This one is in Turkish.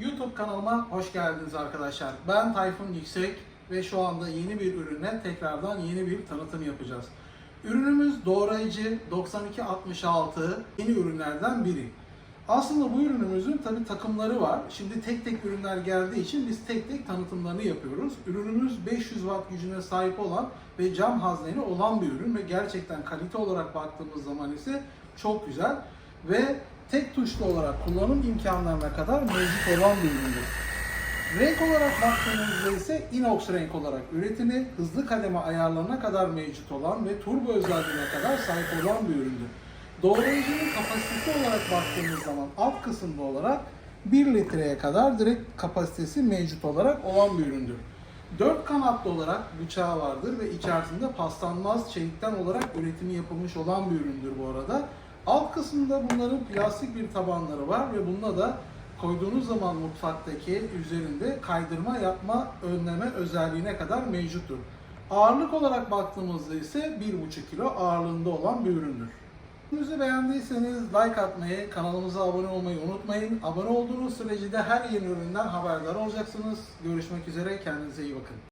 YouTube kanalıma hoş geldiniz arkadaşlar. Ben Tayfun Yüksek ve şu anda yeni bir ürüne tekrardan yeni bir tanıtım yapacağız. Ürünümüz doğrayıcı 9266 yeni ürünlerden biri. Aslında bu ürünümüzün tabi takımları var. Şimdi tek tek ürünler geldiği için biz tek tek tanıtımlarını yapıyoruz. Ürünümüz 500 watt gücüne sahip olan ve cam hazneli olan bir ürün ve gerçekten kalite olarak baktığımız zaman ise çok güzel ve tek tuşlu olarak kullanım imkanlarına kadar mevcut olan bir üründür. Renk olarak baktığımızda ise inox renk olarak üretimi hızlı kademe ayarlarına kadar mevcut olan ve turbo özelliğine kadar sahip olan bir üründür. Doğrayıcının kapasitesi olarak baktığımız zaman alt kısımda olarak 1 litreye kadar direkt kapasitesi mevcut olarak olan bir üründür. 4 kanatlı olarak bıçağı vardır ve içerisinde paslanmaz çelikten olarak üretimi yapılmış olan bir üründür bu arada. Alt kısmında bunların plastik bir tabanları var ve bunda da koyduğunuz zaman mutfaktaki üzerinde kaydırma yapma önleme özelliğine kadar mevcuttur. Ağırlık olarak baktığımızda ise 1,5 kilo ağırlığında olan bir üründür. Ürünümüzü beğendiyseniz like atmayı, kanalımıza abone olmayı unutmayın. Abone olduğunuz sürece de her yeni üründen haberdar olacaksınız. Görüşmek üzere, kendinize iyi bakın.